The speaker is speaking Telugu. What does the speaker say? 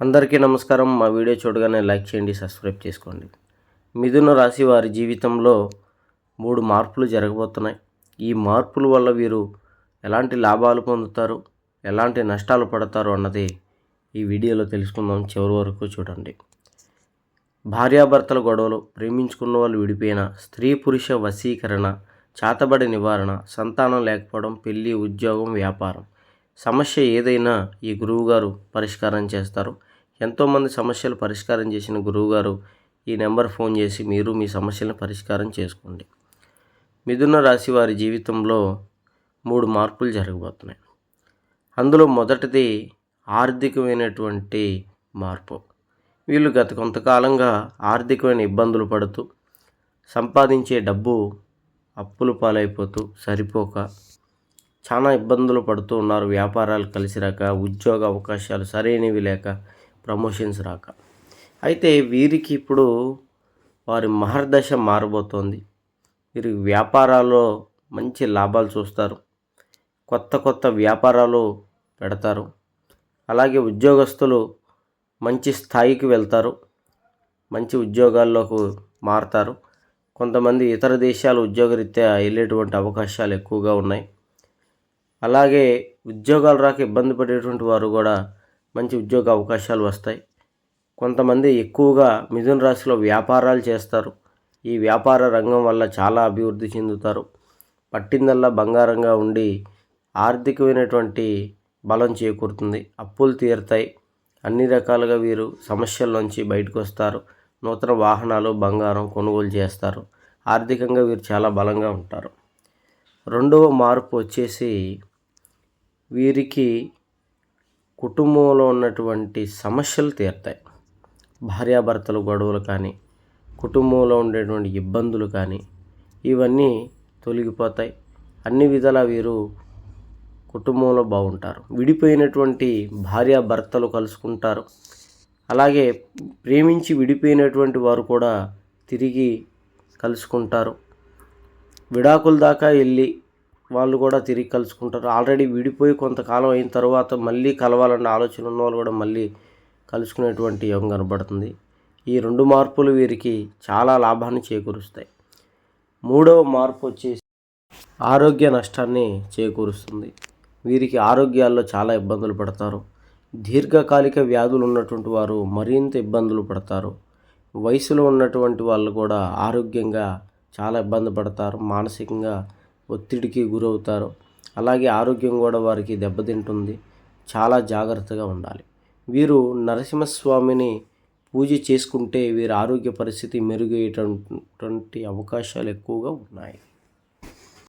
అందరికీ నమస్కారం. మా వీడియో చూడగానే లైక్ చేయండి సబ్స్క్రైబ్ చేసుకోండి. మిథున రాశి వారి జీవితంలో మూడు మార్పులు జరగబోతున్నాయి. ఈ మార్పుల వల్ల వీరు ఎలాంటి లాభాలు పొందుతారు ఎలాంటి నష్టాలు పడతారు అన్నది ఈ వీడియోలో తెలుసుకుందాం. చివరి వరకు చూడండి. భార్యాభర్తల గొడవలు ప్రేమించుకున్న వాళ్ళు విడిపోయిన స్త్రీ పురుష వశీకరణ చాతబడి నివారణ సంతానం లేకపోవడం పెళ్ళి ఉద్యోగం వ్యాపారం. సమస్య ఏదైనా ఈ గురువుగారు పరిష్కారం చేస్తారు. ఎంతోమంది సమస్యలు పరిష్కారం చేసిన గురువుగారు ఈ నెంబర్ ఫోన్ చేసి మీరు మీ సమస్యలను పరిష్కారం చేసుకోండి. మిథున రాశి వారి జీవితంలో మూడు మార్పులు జరగబోతున్నాయి. అందులో మొదటిది ఆర్థికమైనటువంటి మార్పు. వీళ్ళు గత కొంతకాలంగా ఆర్థికమైన ఇబ్బందులు పడుతూ సంపాదించే డబ్బు అప్పుల పాలైపోతూ సరిపోక చాలా ఇబ్బందులు పడుతూ ఉన్నారు. వ్యాపారాలు కలిసి రాక ఉద్యోగ అవకాశాలు సరైనవి లేక ప్రమోషన్స్ రాక. అయితే వీరికి ఇప్పుడు వారి మహర్దశ మారబోతోంది. వీరి వ్యాపారాల్లో మంచి లాభాలు చూస్తారు. కొత్త కొత్త వ్యాపారాలు పెడతారు. అలాగే ఉద్యోగస్తులు మంచి స్థాయికి వెళ్తారు. మంచి ఉద్యోగాల్లోకి మారుతారు. కొంతమంది ఇతర దేశాలు ఉద్యోగరీత్యా వెళ్ళేటువంటి అవకాశాలు ఎక్కువగా ఉన్నాయి. అలాగే ఉద్యోగాలు రాక ఇబ్బంది పడేటువంటి వారు కూడా మంచి ఉద్యోగ అవకాశాలు వస్తాయి. కొంతమంది ఎక్కువగా మిథున రాశిలో వ్యాపారాలు చేస్తారు. ఈ వ్యాపార రంగం వల్ల చాలా అభివృద్ధి చెందుతారు. పట్టిందల్లా బంగారంగా ఉండి ఆర్థికమైనటువంటి బలం చేకూరుతుంది. అప్పులు తీరుతాయి. అన్ని రకాలుగా వీరు సమస్యల్లోంచి బయటకు వస్తారు. నూతన వాహనాలు బంగారం కొనుగోలు చేస్తారు. ఆర్థికంగా వీరు చాలా బలంగా ఉంటారు. రెండవ మార్పు వచ్చేసి వీరికి కుటుంబంలో ఉన్నటువంటి సమస్యలు తీరుతాయి. భార్యాభర్తల గొడవలు కానీ కుటుంబంలో ఉండేటువంటి ఇబ్బందులు కానీ ఇవన్నీ తొలగిపోతాయి. అన్ని విధాలా వీరు కుటుంబంలో బాగుంటారు. విడిపోయినటువంటి భార్యాభర్తలు కలుసుకుంటారు. అలాగే ప్రేమించి విడిపోయినటువంటి వారు కూడా తిరిగి కలుసుకుంటారు. విడాకుల దాకా వెళ్ళి వాళ్ళు కూడా తిరిగి కలుసుకుంటారు. ఆల్రెడీ విడిపోయి కొంతకాలం అయిన తర్వాత మళ్ళీ కలవాలన్న ఆలోచన ఉన్న వాళ్ళు కూడా మళ్ళీ కలుసుకునేటువంటి యోగం కనబడుతుంది. ఈ రెండు మార్పులు వీరికి చాలా లాభాన్ని చేకూరుస్తాయి. మూడవ మార్పు వచ్చేసి ఆరోగ్య నష్టాన్ని చేకూరుస్తుంది. వీరికి ఆరోగ్యాల్లో చాలా ఇబ్బందులు పడతారు. దీర్ఘకాలిక వ్యాధులు ఉన్నటువంటి వారు మరింత ఇబ్బందులు పడతారు. వయసులో ఉన్నటువంటి వాళ్ళు కూడా ఆరోగ్యంగా చాలా ఇబ్బంది పడతారు. మానసికంగా ఒత్తిడికి గురవుతారు. అలాగే ఆరోగ్యం కూడా వారికి దెబ్బతింటుంది. చాలా జాగ్రత్తగా ఉండాలి. వీరు నరసింహస్వామిని పూజ చేసుకుంటే వీరి ఆరోగ్య పరిస్థితి మెరుగయ్యేటటువంటి అవకాశాలు ఎక్కువగా ఉన్నాయి.